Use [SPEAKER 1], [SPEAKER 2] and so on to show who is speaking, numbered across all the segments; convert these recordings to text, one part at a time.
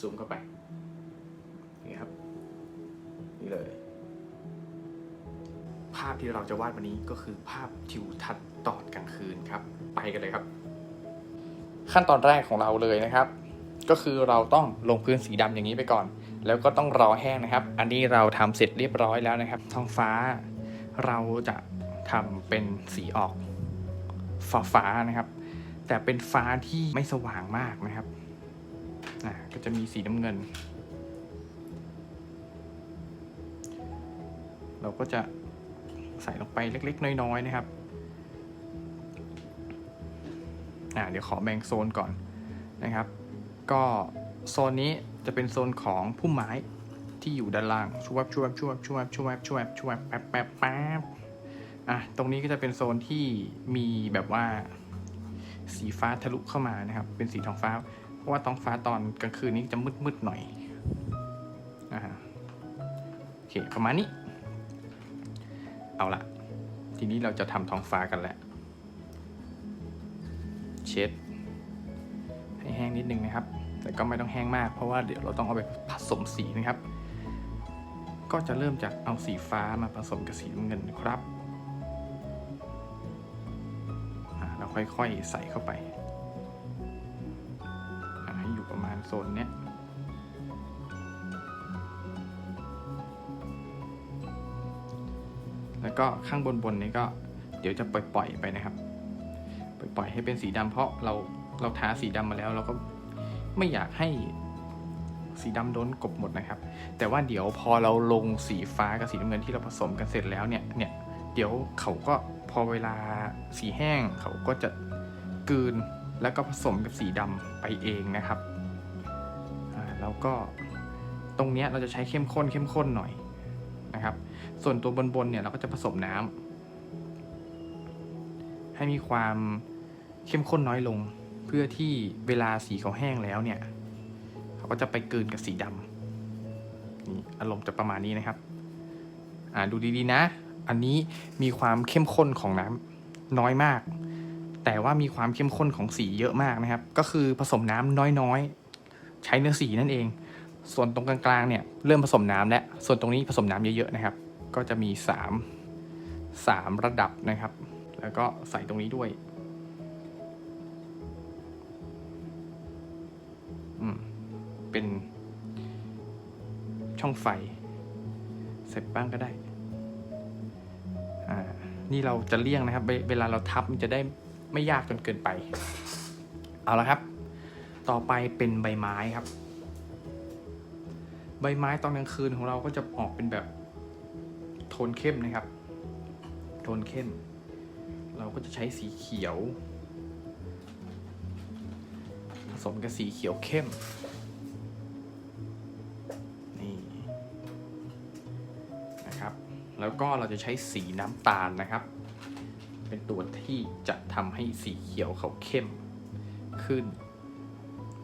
[SPEAKER 1] ซูมเข้าไปนี่ครับ นี่เลย ภาพที่เราจะวาดวันนี้ก็คือภาพทิวทัศน์ตอนกลางคืนครับ ไปกันเลยครับ ขั้นตอนแรกของเราเลยนะครับ ก็คือเราต้องลงพื้นสีดำอย่างนี้ไปก่อน แล้วก็ต้องรอแห้งนะครับ อันนี้เราทำเสร็จเรียบร้อยแล้วนะครับ ท้องฟ้า เราจะทำเป็นสีออกฟ้าฟ้าๆนะครับ แต่เป็นฟ้าที่ไม่สว่างมากนะครับ อ่าก็จะมีสีน้ำเงิน เราก็จะใส่ลงไปเล็ก ๆ น้อย ๆ นะครับอ่าเดี๋ยวขอแบ่งโซนก่อนนะครับ ก็โซนนี้จะเป็นโซนของพุ่มไม้ที่อยู่ด้านล่างช่วยช่วยช่วยช่วยช่วยช่วยช่วยแป๊บแป๊บแป๊บอะตรงนี้ก็จะเป็นโซนที่มีแบบว่าสีฟ้าทะลุเข้ามานะครับ เป็นสีทองฟ้า เพราะว่าท้องฟ้าตอนกลางคืนนี้จะมืดมืดๆหน่อยอ่าโอเคประมาณนี้ เอาละทีนี้เราจะทำท้องฟ้ากันแล้ว เช็ด ให้แห้งนิดนึงนะครับ แต่ก็ไม่ต้องแห้งมาก เพราะว่าเดี๋ยวเราต้องเอาไปผสมสีนะครับ ก็จะเริ่มจากเอาสีฟ้ามาผสมกับสีน้ำเงินครับเราค่อยๆใส่เข้าไป โซนเนี้ยแล้วก็ข้างบนบนๆนี้ก็เดี๋ยวจะปล่อยๆไปนะครับ ปล่อยๆให้เป็นสีดำเพราะเราเราทาสีดำมาแล้วเราก็ไม่อยากให้สีดำโดนกบหมดนะครับ แต่ว่าเดี๋ยวพอเราลงสีฟ้ากับสีน้ำเงินที่เราผสมกันเสร็จแล้วเนี่ยเนี่ยเดี๋ยวเขาก็พอเวลาสีแห้งเขาก็จะกลืนแล้วก็ผสมกับสีดำไปเองนะครับ แล้วก็ตรงเนี้ยเราจะใช้เข้มข้นเข้มข้นหน่อยนะครับ ส่วนตัวบนๆเนี่ยเราก็จะผสมน้ำให้มีความเข้มข้นน้อยลง เพื่อที่เวลาสีเขาแห้งแล้วเนี่ยเขาก็จะไปเกลืนกับสีดำนี่อารมณ์จะประมาณนี้นะครับอ่าดูดีๆนะ อันนี้มีความเข้มข้นของน้ำน้อยมาก แต่ว่ามีความเข้มข้นของสีเยอะมากนะครับ ก็คือผสมน้ำน้อยๆ ใช้เนื้อสีนั่นเอง ส่วนตรงกลางๆเนี่ยเริ่มผสมน้ำแล้วส่วนตรงนี้ผสมน้ำเยอะๆนะครับ ก็จะมี 3 3 ระดับนะครับ แล้วก็ใส่ตรงนี้ด้วยอืมเป็นช่องไฟ เสร็จบ้างก็ได้ อ่า นี่เราจะเลี่ยงนะครับ เวเวลาเราทับมันจะได้ไม่ยากจนเกินไป เอาละครับ ต่อไปเป็นใบไม้ครับ ใบไม้ตอนกลางคืนของเราก็จะออกเป็นแบบโทนเข้มนะครับ โทนเข้ม เราก็จะใช้สีเขียว ผสมกับสีเขียวเข้มนี่นะครับ แล้วก็เราจะใช้สีน้ำตาลนะครับ เป็นตัวที่จะทำให้สีเขียวเขาเข้มขึ้น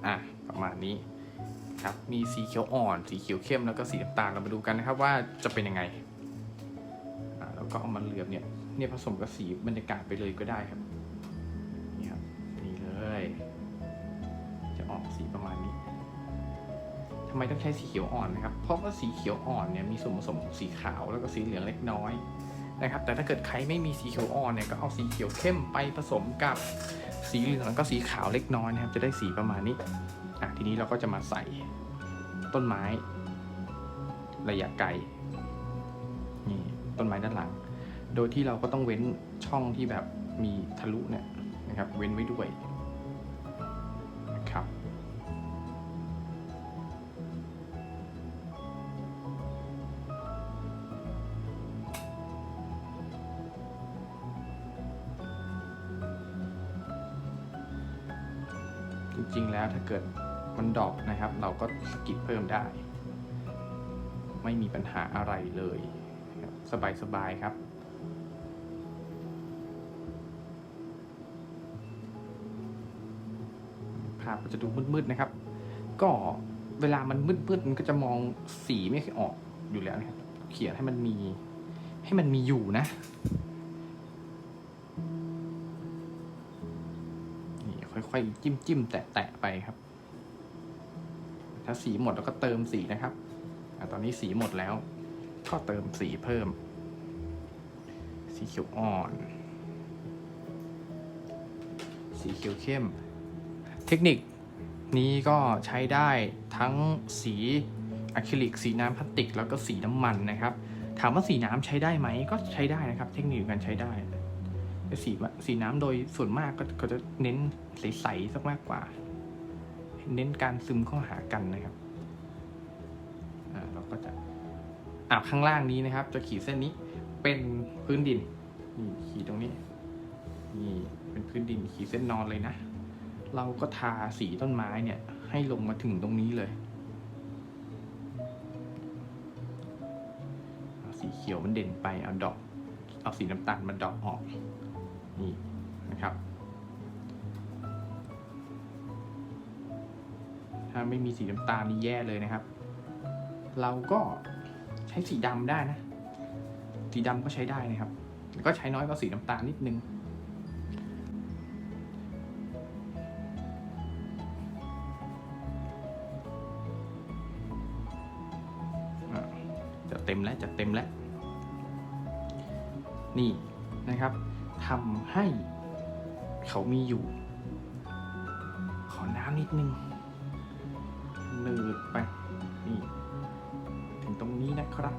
[SPEAKER 1] อะประมาณนี้ครับมีสีเขียวอ่อน สีเขียวเข้มแล้วก็สีน้ำตาลเรามาดูกันนะครับว่าจะเป็นยังไงอ่าแล้วก็เอามาเหลือบเนี่ยเนี่ยผสมกับสีบรรยากาศไปเลยก็ได้ครับนี่ครับนี่เลย จะออกสีประมาณนี้ทำไมต้องใช้สีเขียวอ่อนนะครับ เพราะว่าสีเขียวอ่อนเนี่ยมีส่วนผสมของสีขาวแล้วก็สีเหลืองเล็กน้อย นะครับ แต่ถ้าเกิดใครไม่มีสีเขียวอ่อนเนี่ยก็เอาสีเขียวเข้มไปผสมกับสีเหลืองแล้วก็สีขาวเล็กน้อยนะครับ จะได้สีประมาณนี้อะทีนี้เราก็จะมาใส่ต้นไม้ ระยะไกลนี่ต้นไม้ด้านหลัง โดยที่เราก็ต้องเว้นช่องที่แบบมีทะลุเนี่ยนะครับ เว้นไว้ด้วย ถ้าเกิดมันดรอกนะครับ เราก็สกิปเพิ่มได้ ไม่มีปัญหาอะไรเลยนะครับสบายครับ ภาพก็จะดูมืดๆนะครับ ก็เวลามันมืดๆมันก็จะมองสีไม่ค่อยออกอยู่แล้วนะครับ เขียนให้มันมีให้มันมีอยู่นะ ค่อยๆ จิ้มๆแตะไปครับ ถ้าสีหมดเราก็เติมสีนะครับอตอนนี้สีหมดแล้ว ก็เติมสีเพิ่ม สีเขียวอ่อน สีเขียวเข้ม เทคนิคนี้ก็ใช้ได้ทั้งสีอะคริลิก สีน้ำพลาสติก แล้วก็สีน้ำมันนะครับ ถามว่าสีน้ำใช้ได้ไหมก็ใช้ได้นะครับ เทคนิคการใช้ได้ สีสีน้ำโดยส่วนมากก็ก็จะเน้นใสๆสักมากกว่า เน้นการซึมเข้าหากันนะครับเราก็จะอาบข้างล่างนี้นะครับ จะขีดเส้นนี้เป็นพื้นดินนี่ขีดตรงนี้นี่เป็นพื้นดินขีดเส้นนอนเลยนะ เราก็ทาสีต้นไม้เนี่ย ให้ลงมาถึงตรงนี้เลยเอาสีเขียวมันเด่นไปเอาดอก เอาสีน้ำตาลมาดอกออก นี่นะครับ ถ้าไม่มีสีน้ำตาลนี่แย่เลยนะครับ เราก็ใช้สีดำได้นะ สีดำก็ใช้ได้นะครับ ก็ใช้น้อยกว่าสีน้ำตาลนิดนึงจะเต็มแล้วจะเต็มแล้ว นี่นะครับ ทำให้เขามีอยู่ ขอน้ำนิดนึงเนืดไปนี่ถึงตรงนี้นะครับ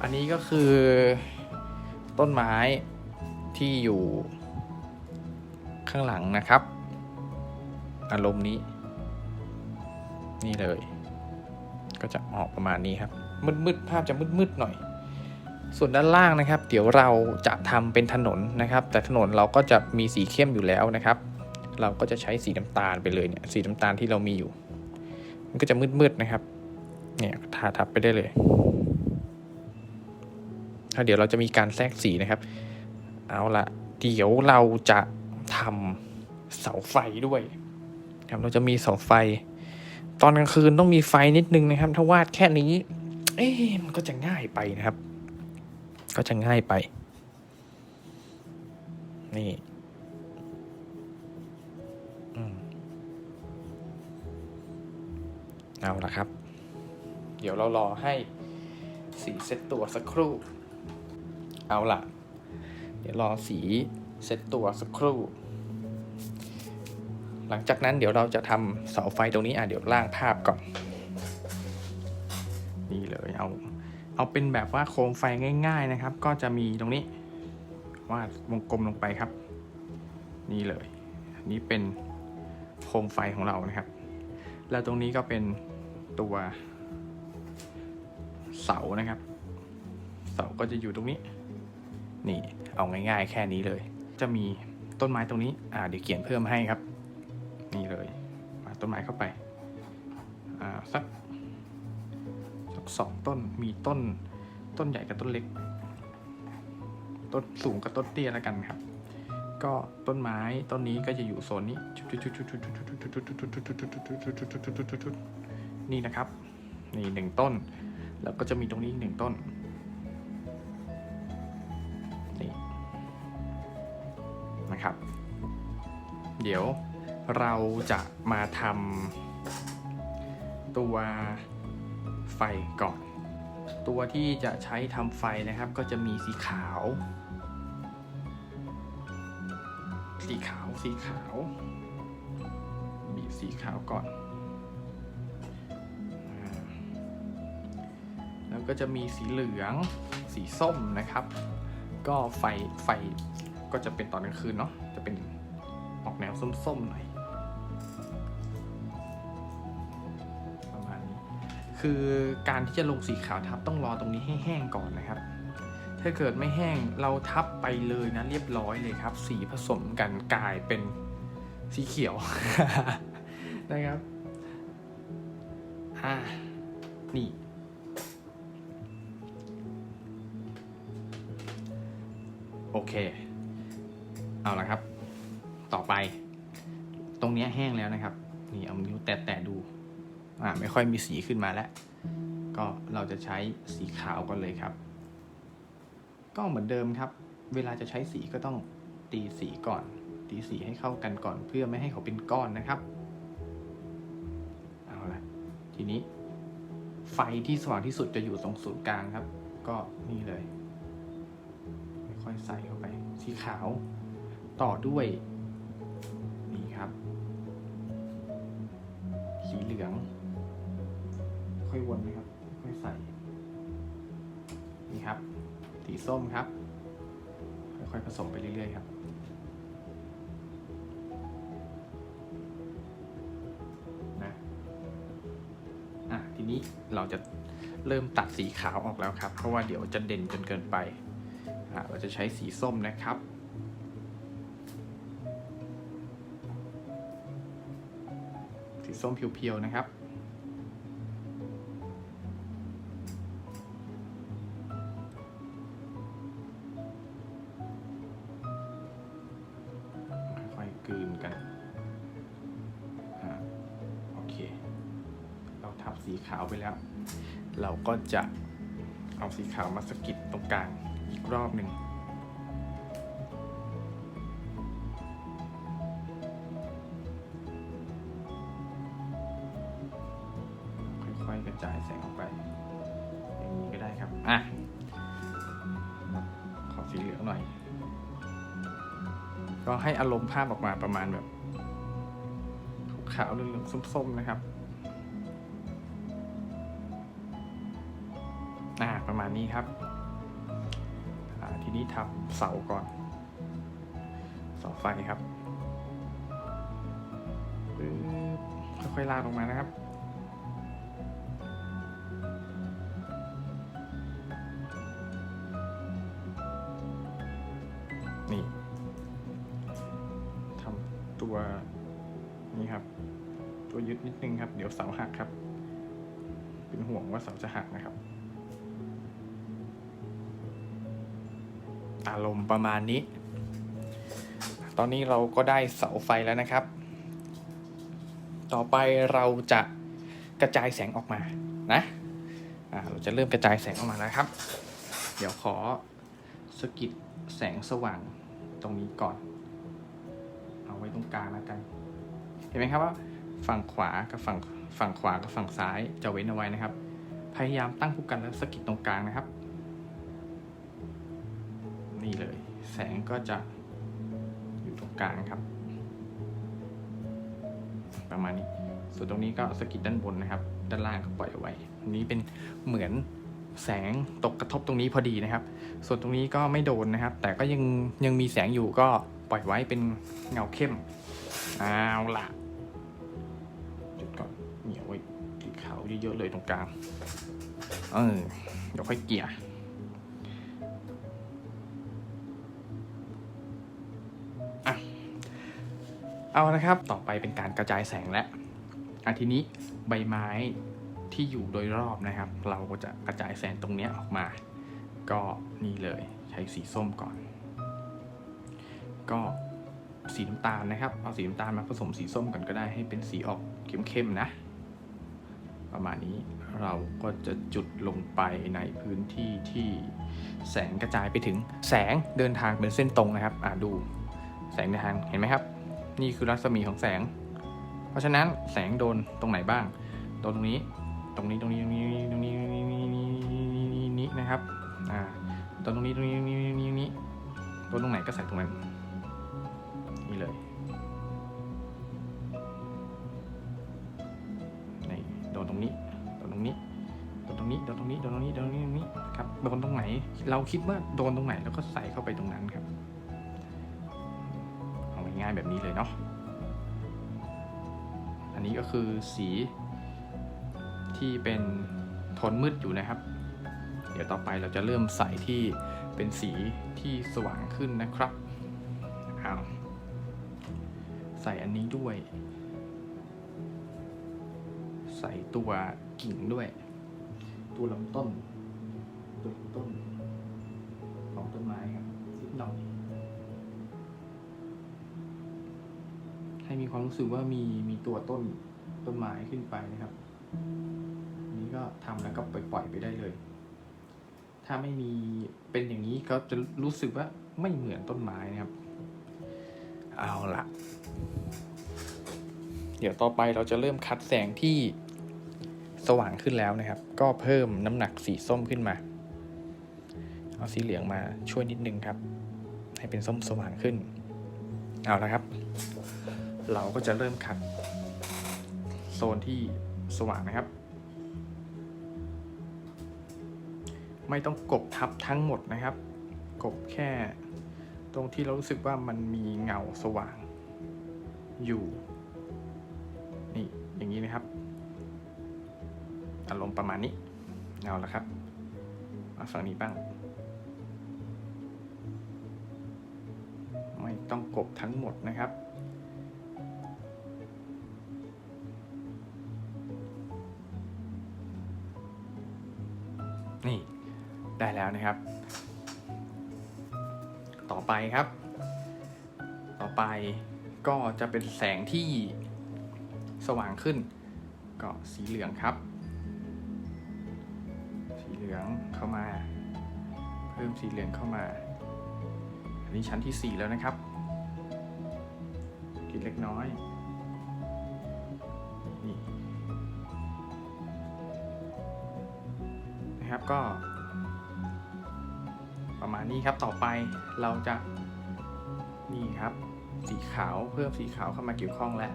[SPEAKER 1] อันนี้ก็คือต้นไม้ที่อยู่ข้างหลังนะครับ อารมณ์นี้ นี่เลย ก็จะออกประมาณนี้ครับ มืดๆภาพจะมืดๆหน่อย ส่วนด้านล่างนะครับ เดี๋ยวเราจะทำเป็นถนนนะครับ แต่ถนนเราก็จะมีสีเข้มอยู่แล้วนะครับ เราก็จะใช้สีน้ำตาลไปเลยเนี่ยสีน้ำตาลที่เรามีอยู่ มันก็จะมืดๆนะครับเนี่ยทาทับไปได้เลยถ้าเดี๋ยวเราจะมีการแทรกสีนะครับ เอาละเดี๋ยวเราจะทำเสาไฟด้วยครับเราจะมีเสาไฟ ตอนกลางคืนต้องมีไฟนิดนึงนะครับ ถ้าวาดแค่นี้ เอ๊ะมันก็จะง่ายไปนะครับ ก็จะง่ายไป นี่เอาละครับ เดี๋ยวเรารอให้สีเซตตัวสักครู่ เอาละเดี๋ยวรอสีเซตตัวสักครู่ หลังจากนั้นเดี๋ยวเราจะทำเสาไฟตรงนี้อะเดี๋ยวล่างภาพก่อน เอาเอาเป็นแบบว่าโคมไฟง่าย ๆนะครับ ก็จะมีตรงนี้วาดวงกลมลงไปครับ นี่เลยนี้เป็นโคมไฟของเรานะครับ แล้วตรงนี้ก็เป็นตัวเสานะครับ เสาก็จะอยู่ตรงนี้ นี่เอาง่าย ๆ แค่นี้เลย จะมีต้นไม้ตรงนี้อ่าเดี๋ยวเขียนเพิ่มให้ครับ นี่เลยต้นไม้เข้าไปอ่าสัก สักสองต้นมีต้น ต้นใหญ่กับต้นเล็ก ต้นสูงกับต้นเตี้ยแล้วกันครับ ก็ต้นไม้ต้นนี้ก็จะอยู่โซนนี้นี่นะครับ นี่หนึ่งต้น แล้วก็จะมีตรงนี้อีกหนึ่งต้นนี่นะครับ เดี๋ยวเราจะมาทำตัว ไฟก่อน ตัวที่จะใช้ทำไฟนะครับ ก็จะมีสีขาว สีขาวสีขาวบีบสีขาวก่อน แล้วก็จะมีสีเหลืองสีส้มนะครับ ก็ไฟไฟก็จะเป็นตอนกลางคืนเนาะจะเป็นออกแนวส้มๆหน่อย คือการที่จะลงสีขาวทับต้องรอตรงนี้ให้แห้งก่อนนะครับ ถ้าเกิดไม่แห้งเราทับไปเลยนะเรียบร้อยเลยครับ สีผสมกันกลายเป็นสีเขียวนะครับอ่านี่โอเค เอาละครับ ต่อไป ตรงนี้แห้งแล้วนะครับ นี่เอานิ้วแตะ อ่าไม่ค่อยมีสีขึ้นมาแล้ว ก็เราจะใช้สีขาวก่อนเลยครับ ก็เหมือนเดิมครับ เวลาจะใช้สีก็ต้องตีสีก่อน ตีสีให้เข้ากันก่อน เพื่อไม่ให้เขาเป็นก้อนนะครับ เอาละทีนี้ ไฟที่สว่างที่สุดจะอยู่ตรงศูนย์กลางครับ ก็นี่เลยค่อยใส่เข้าไป สีขาวต่อด้วยนี่ครับ สีเหลือง ค่อยวนนะครับ ค่อยใส่ นี่ครับ สีส้มครับ ค่อยๆผสมไปเรื่อยๆครับนะอะทีนี้เราจะเริ่มตัดสีขาวออกแล้วครับ เพราะว่าเดี๋ยวจะเด่นจนเกินไปเราจะใช้สีส้มนะครับสีส้มเพียวๆนะครับ ก็จะเอาสีขาวมาสกิดตรงกลางอีกรอบหนึ่งค่อยๆกระจายแสงออกไป อย่างนี้ก็ได้ครับ อะ ขอสีเหลืองหน่อย ก็ให้อารมณ์ภาพออกมาประมาณแบบขาวเหลืองๆส้มๆนะครับ นี้ครับ ทีนี้ทับเสาก่อน เสาไฟครับค่อยๆลากลงมานะครับนี่ทำตัวนี้ครับ ตัวยึดนิดนึงครับ เดี๋ยวเสาหักครับ เป็นห่วงว่าเสาจะหักนะครับ อารมณ์ประมาณนี้ ตอนนี้เราก็ได้เสาไฟแล้วนะครับ ต่อไปเราจะกระจายแสงออกมานะเราจะเริ่มกระจายแสงออกมาแล้วครับ เดี๋ยวขอสกิดแสงสว่างตรงนี้ก่อน เอาไว้ตรงกลางแล้วกัน เห็นไหมครับว่าฝั่งขวากับฝั่งฝั่งขวากับฝั่งซ้ายจะเว้นเอาไว้นะครับ พยายามตั้งคู่กันแล้วสกิดตรงกลางนะครับ นี่เลย แสงก็จะอยู่ตรงกลางครับ ประมาณนี้ ส่วนตรงนี้ก็สกิดด้านบนนะครับ ด้านล่างก็ปล่อยเอาไว้ อันนี้เป็นเหมือนแสงตกกระทบตรงนี้พอดีนะครับ ส่วนตรงนี้ก็ไม่โดนนะครับ แต่ก็ยังยังมีแสงอยู่ก็ปล่อยไว้เป็นเงาเข้มเอาละจุดก่อนเหนียวไว้สีขาวเยอะๆเลยตรงกลาง เออเดี๋ยวค่อยเกลี่ย เอานะครับ ต่อไปเป็นการกระจายแสงแล้วอาทีนี้ใบไม้ที่อยู่โดยรอบนะครับ เราก็จะกระจายแสงตรงนี้ออกมา ก็นี่เลยใช้สีส้มก่อน ก็สีน้ำตาลนะครับ เอาสีน้ำตาลมาผสมสีส้มกันก็ได้ให้เป็นสีออกเข้มๆนะ ประมาณนี้เราก็จะจุดลงไปในพื้นที่ที่แสงกระจายไปถึงแสงเดินทางเป็นเส้นตรงนะครับอ่าดูแสงเดินทางเห็นไหมครับ นี่คือรัศมีของแสง เพราะฉะนั้นแสงโดนตรงไหนบ้าง โดนตรงนี้ ตรงนี้ ตรงนี้ ตรงนี้ ตรงนี้ตรงนี้นี้นี้นะครับ อ่า โดนตรงนี้ตรงนี้ ตรงนี้ ตรงนี้ ตรงนี้ โดนตรงไหนก็ใส่ตรงนั้น นี่เลย นี่ โดนตรงนี้ โดนตรงนี้ โดนตรงนี้ โดนตรงนี้ โดนตรงนี้ โดนตรงนี้ตรงนี้ครับ โดนตรงไหน เราคิดว่าโดนตรงไหน แล้วก็ใส่เข้าไปตรงนั้นครับ ๆแบบนี้เลยเนาะ อันนี้ก็คือสีที่เป็นโทนมืดอยู่นะครับ เดี๋ยวต่อไปเราจะเริ่มใส่ที่เป็นสีที่สว่างขึ้นนะครับเอาใส่อันนี้ด้วย ใส่ตัวกิ่งด้วย ตัวลำต้น ตัวลำต้นของต้นไม้ครับนิดหน่อย มีความรู้สึกว่ามีมีตัวต้นต้นไม้ขึ้นไปนะครับ นี้ก็ทำแล้วก็ปล่อยปล่อยไปได้เลย ถ้าไม่มีเป็นอย่างนี้ก็จะรู้สึกว่าไม่เหมือนต้นไม้นะครับ เอาละเดี๋ยวต่อไปเราจะเริ่มคัดแสงที่สว่างขึ้นแล้วนะครับ ก็เพิ่มน้ำหนักสีส้มขึ้นมา เอาสีเหลืองมาช่วยนิดนึงครับ ให้เป็นส้มสว่างขึ้น เอาละครับ เราก็จะเริ่มคัดโซนที่สว่างนะครับ ไม่ต้องกบทับทั้งหมดนะครับ กบแค่ตรงที่เรารู้สึกว่ามันมีเงาสว่างอยู่นี่อย่างนี้นะครับ อารมณ์ประมาณนี้เงาแล้วครับมาฝั่งนี้บ้าง ไม่ต้องกบทั้งหมดนะครับ นี่ได้แล้วนะครับ ต่อไปครับ ต่อไปก็จะเป็นแสงที่สว่างขึ้น ก็สีเหลืองครับ สีเหลืองเข้ามา เพิ่มสีเหลืองเข้ามาอันนี้ชั้นที่ 4 แล้วนะครับกินเล็กน้อย ก็ ประมาณนี้ครับต่อไปเราจะนี่ครับ สีขาวเพิ่มสีขาวเข้ามาเกี่ยวข้องแล้ว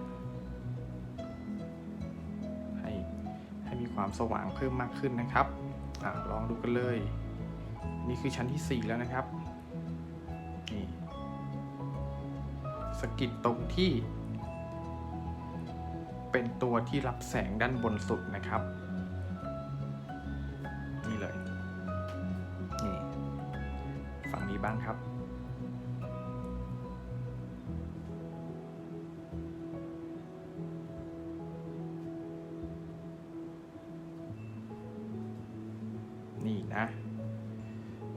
[SPEAKER 1] ให้ให้มีความสว่างเพิ่มมากขึ้นนะครับอลองดูกันเลย นี่คือชั้นที่ 4 แล้วนะครับนี่สกิดตรงที่ เป็นตัวที่รับแสงด้านบนสุดนะครับ นี่นะ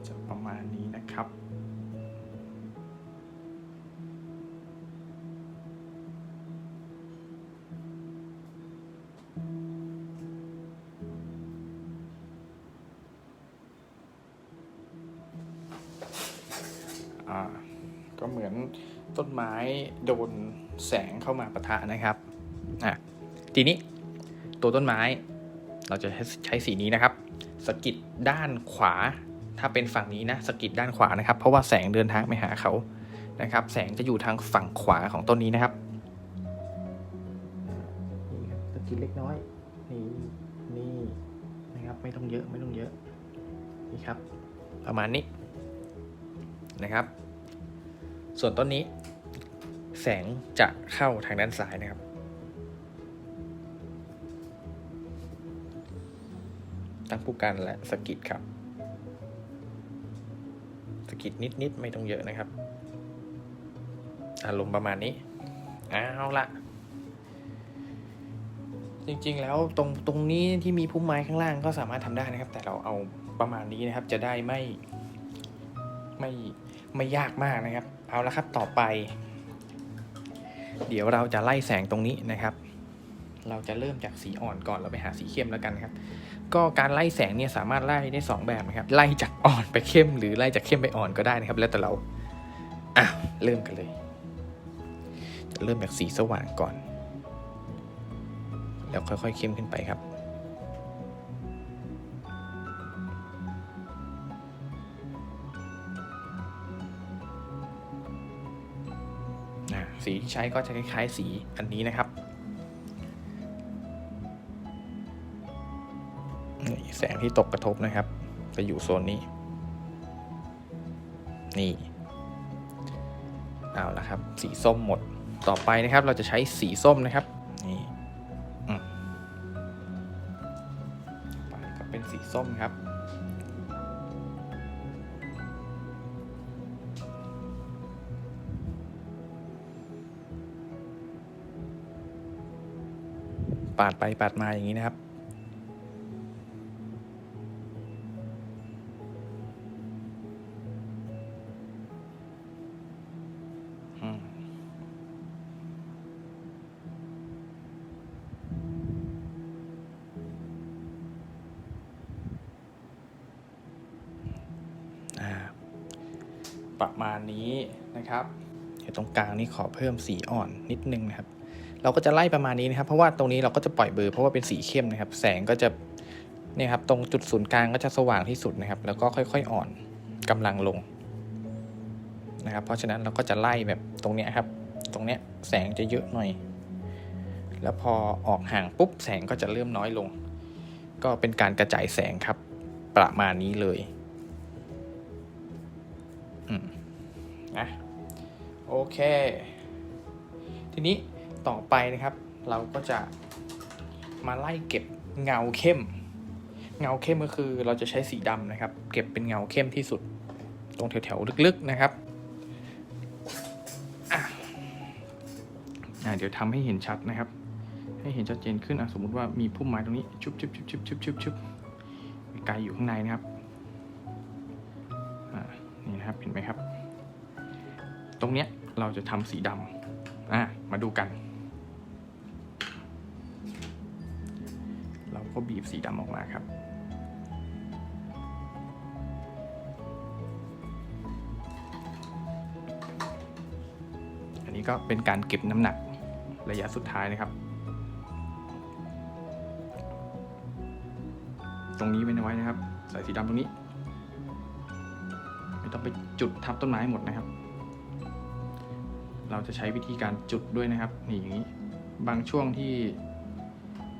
[SPEAKER 1] จะประมาณนี้นะครับอ่าก็เหมือนต้นไม้โดนแสงเข้ามาปะทะนะครับ อะ ทีนี้ตัวต้นไม้เราจะใช้สีนี้นะครับ สกิดด้านขวา ถ้าเป็นฝั่งนี้นะสกิดด้านขวานะครับ เพราะว่าแสงเดินทางไปหาเขานะครับ แสงจะอยู่ทางฝั่งขวาของต้นนี้นะครับนี่ครับสกิดเล็กน้อยนี่นี่นะครับไม่ต้องเยอะไม่ต้องเยอะนี่ครับ ประมาณนี้นะครับ ส่วนต้นนี้ แสงจะเข้าทางด้านซ้ายนะครับ ตั้งผู้กันและสกิดครับ สกิดนิดๆ ไม่ต้องเยอะนะครับ อารมณ์ประมาณนี้เอาละจริงๆ แล้วตรงตรงนี้ที่มีพุ่มไม้ข้างล่างก็สามารถทำได้นะครับ แต่เราเอาประมาณนี้นะครับ จะได้ไม่ไม่ไม่ยากมากนะครับ เอาละครับต่อไป เดี๋ยวเราจะไล่แสงตรงนี้นะครับ เราจะเริ่มจากสีอ่อนก่อนแล้วไปหาสีเข้มแล้วกันครับ ก็การไล่แสงเนี่ยสามารถไล่ได้ 2 แบบนะครับ ไล่จากอ่อนไปเข้ม หรือไล่จากเข้มไปอ่อนก็ได้นะครับ แล้วแต่เรา อะ เริ่มกันเลย จะเริ่มจากสีสว่างก่อน แล้วค่อยๆเข้มขึ้นไปครับอะสีที่ใช้ก็จะคล้ายๆสีอันนี้นะครับ งที่ตกกระทบนะครับ จะอยู่โซนนี้ นี่ เอาละครับ สีส้มหมด ต่อไปนะครับ เราจะใช้สีส้มนะครับ นี่อืมไปก็เป็นสีส้มครับปาดไปปาดมาอย่างนี้นะครับ ประมาณนี้นะครับเดี๋ยวตรงกลางนี่ขอเพิ่มสีอ่อนนิดนึงนะครับ เราก็จะไล่ประมาณนี้นะครับ เพราะว่าตรงนี้เราก็จะปล่อยเบลอเพราะว่าเป็นสีเข้มนะครับ แสงก็จะเนี่ยครับตรงจุดศูนย์กลางก็จะสว่างที่สุดนะครับ แล้วก็ค่อยๆอ่อนกำลังลงนะครับ เพราะฉะนั้นเราก็จะไล่แบบตรงเนี้ยครับ ตรงเนี้ยแสงจะเยอะหน่อย แล้วพอออกห่างปุ๊บแสงก็จะเริ่มน้อยลง ก็เป็นการกระจายแสงครับประมาณนี้เลย นะโอเค ทีนี้ต่อไปนะครับ เราก็จะมาไล่เก็บเงาเข้ม เงาเข้มก็คือเราจะใช้สีดำนะครับ เก็บเป็นเงาเข้มที่สุด ตรงแถวๆลึกๆนะครับอะอะเดี๋ยวทำให้เห็นชัดนะครับ ให้เห็นชัดเจนขึ้นอะสมมุติว่ามีพุ่มไม้ตรงนี้ชุบชุบชุบชุบชุบชุบชุบไกลอยู่ข้างในนะครับอ่านี่นะครับเห็นไหมครับ ตรงเนี้ยเราจะทำสีดำอะมาดูกัน เราก็บีบสีดำออกมาครับ อันนี้ก็เป็นการเก็บน้ำหนักระยะสุดท้ายนะครับ ตรงนี้ไว้ไว้นะครับ ใส่สีดำตรงนี้ ไม่ต้องไปจุดทับต้นไม้หมดนะครับ เราจะใช้วิธีการจุดด้วยนะครับนี่อย่างนี้บางช่วงที่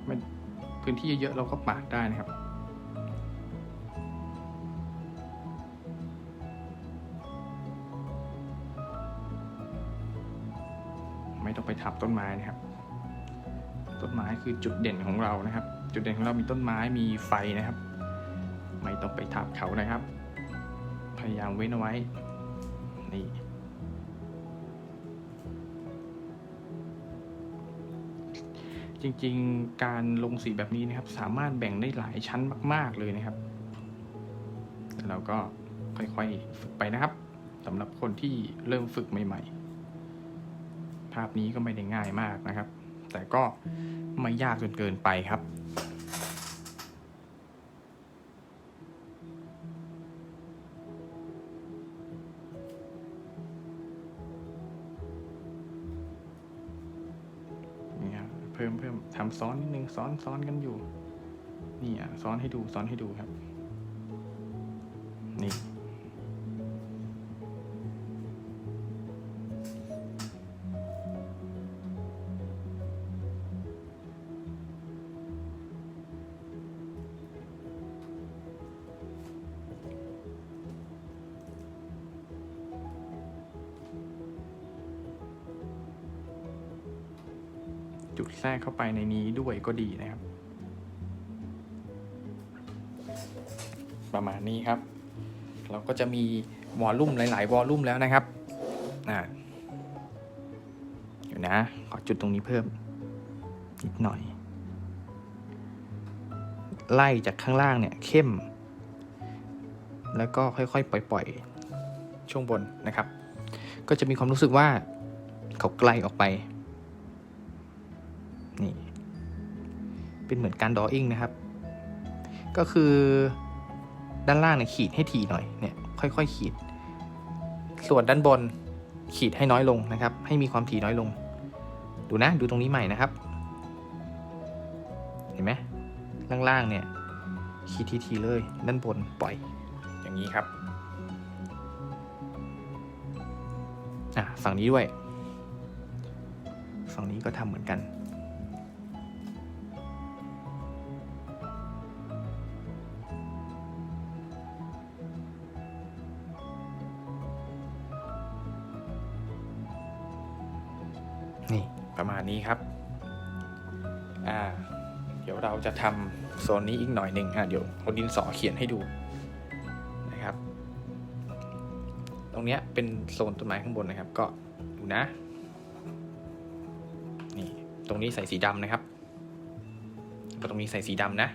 [SPEAKER 1] มันพื้นที่เยอะๆเราก็ปาดได้นะครับ ไม่ต้องไปทับต้นไม้นะครับ ต้นไม้คือจุดเด่นของเรานะครับ จุดเด่นของเรามีต้นไม้มีไฟนะครับ ไม่ต้องไปทับเขานะครับ พยายามเว้นเอาไว้นี่ จริงๆ การลงสีแบบนี้นะครับ สามารถแบ่งได้หลายชั้นมาก ๆ เลยนะครับ เราก็ค่อยๆฝึกไปนะครับสำหรับคนที่เริ่มฝึกใหม่ ๆ ภาพนี้ก็ไม่ได้ง่ายมากนะครับ แต่ก็ไม่ยากจนเกินไปครับ พิ่มเพิ่มทำซ้อนนิดนึงซ้อนซ้อนกันอยู่ นี่อะซ้อนให้ดูซ้อนให้ดูครับาไปในนี้ด้วยก็ดีนะครับ ประมาณนี้ครับ เราก็จะมีวอลลุ่มหลาย ๆ วอลลุ่มแล้วนะครับอ่าเดี๋ยวนะ ขอจุดตรงนี้เพิ่มนิดหน่อย ไล่จากข้างล่างเนี่ยเข้ม แล้วก็ค่อย ๆ ปล่อย ๆ ช่วงบนนะครับ ก็จะมีความรู้สึกว่าเขาไกลออกไป นี่ เป็นเหมือนการดออิ่งนะครับ ก็คือด้านล่างเนี่ยขีดให้ถี่หน่อยเนี่ยค่อยๆขีด ส่วนด้านบนขีดให้น้อยลงนะครับ ให้มีความถี่น้อยลง ดูนะดูตรงนี้ใหม่นะครับ เห็นไหมล่างๆเนี่ยขีดทีๆเลย ด้านบนปล่อยอย่างนี้ครับอะฝั่งนี้ด้วย ฝั่งนี้ก็ทำเหมือนกัน นี่ประมาณนี้ครับ อ่า เดี๋ยวเราจะทำโซนนี้อีกหน่อยหนึ่งอะเดี๋ยวเอาดินสอเขียนให้ดูนะครับ ตรงเนี้ยเป็นโซนต้นไม้ข้างบนนะครับ ก็ดูนะ นี่ ตรงนี้ใส่สีดำนะครับก็ตรงนี้ใส่สีดำนะ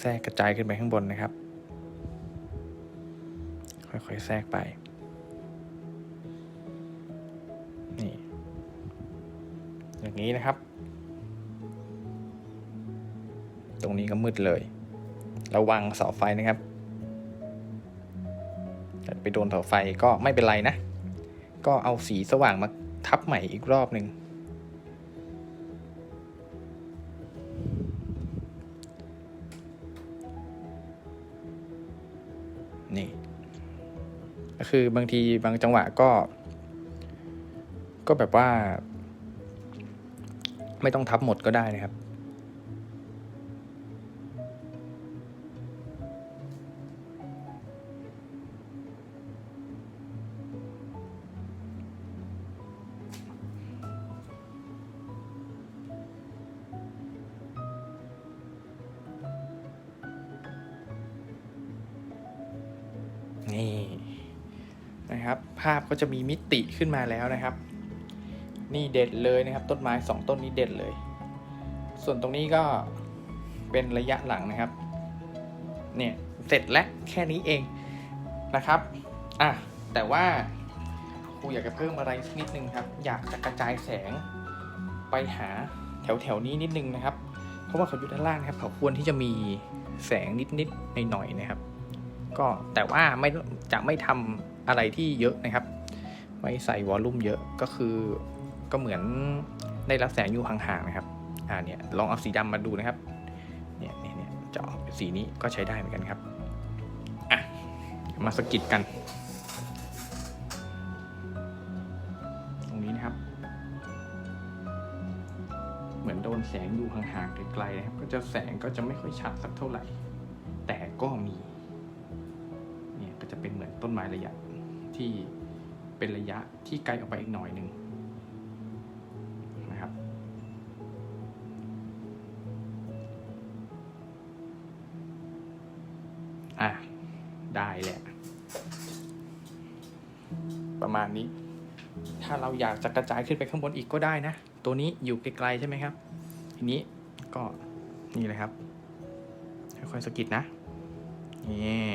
[SPEAKER 1] แทรกกระจายขึ้นไปข้างบนนะครับ ค่อยๆแทรกไป นี่ อย่างนี้นะครับ ตรงนี้ก็มืดเลย ระวังเสาไฟนะครับแต่ไปโดนเสาไฟก็ไม่เป็นไรนะ ก็เอาสีสว่างมาทับใหม่อีกรอบหนึ่ง คือบางทีบางจังหวะก็ ก็แบบว่า ไม่ต้องทับหมดก็ได้นะครับ นี่ นะครับ ภาพก็จะมีมิติขึ้นมาแล้วนะครับ นี่เด็ดเลยนะครับ ต้นไม้สองต้นนี้เด็ดเลย ส่วนตรงนี้ก็เป็นระยะหลังนะครับ เนี่ยเสร็จแล้วแค่นี้เองนะครับอะแต่ว่าครูอยากจะเพิ่มอะไรสักนิดนึงครับ อยากจะกระจายแสงไปหาแถวแถวนี้นิดนึงนะครับ เพราะว่าเขาอยู่ด้านล่างนะครับ เขาควรที่จะมีแสงนิดๆหน่อยๆนะครับ ก็แต่ว่าไม่จะไม่ทำ อะไรที่เยอะนะครับไม่ใส่วอลลุ่มเยอะก็คือก็เหมือนได้รับแสงอยู่ห่างๆนะครับอ่าเนี่ยลองเอาสีดำมาดูนะครับเนี่ยเนี่ยเนี่ยจะออกสีนี้ก็ใช้ได้เหมือนกันครับอะมาสกิดกัน ตรงนี้นะครับ เหมือนโดนแสงอยู่ห่างๆไกลๆนะครับ ก็จะแสงก็จะไม่ค่อยชัดสักเท่าไหร่ แต่ก็มี เนี่ยก็จะเป็นเหมือนต้นไม้ระยะ ที่เป็นระยะที่ไกลออกไปอีกหน่อยหนึ่งนะครับ อะ ได้แหละ ประมาณนี้ ถ้าเราอยากจะกระจายขึ้นไปข้างบนอีกก็ได้นะ ตัวนี้อยู่ไกลๆใช่ไหมครับ ทีนี้ก็นี่เลยครับค่อยๆสะกิดนะนี่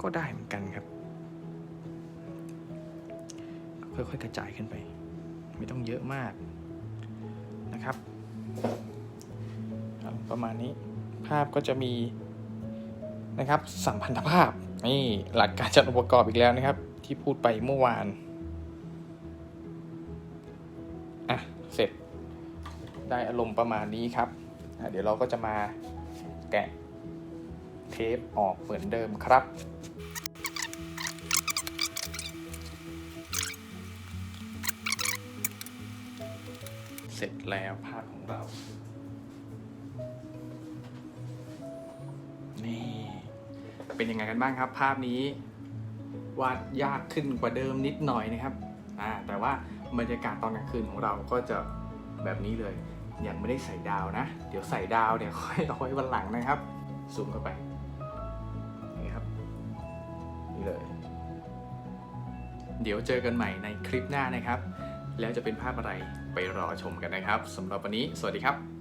[SPEAKER 1] ก็ได้เหมือนกันครับ ค่อยๆกระจายขึ้นไป ไม่ต้องเยอะมากนะครับประมาณนี้ภาพก็จะมีนะครับสัมพันธภาพนี่หลักการจัดองค์ประกอบอีกแล้วนะครับ ที่พูดไปเมื่อวานอะเสร็จได้อารมณ์ประมาณนี้ครับ เดี๋ยวเราก็จะมาแกะเทปออกเหมือนเดิมครับ เสร็จแล้วภาพของเรา นี่ เป็นยังไงกันบ้างครับ ภาพนี้วาดยากขึ้นกว่าเดิมนิดหน่อยนะครับอ่าแต่ว่าบรรยากาศตอนกลางคืนของเราก็จะแบบนี้เลย ยังไม่ได้ใส่ดาวนะ เดี๋ยวใส่ดาวเนี่ยวค่อยเอาไว้วันหลังนะครับ ซูมเข้าไป นี่ครับ นี่เลย เดี๋ยวเจอกันใหม่ในคลิปหน้านะครับ แล้วจะเป็นภาพอะไรไปรอชมกันนะครับสำหรับวันนี้ สวัสดีครับ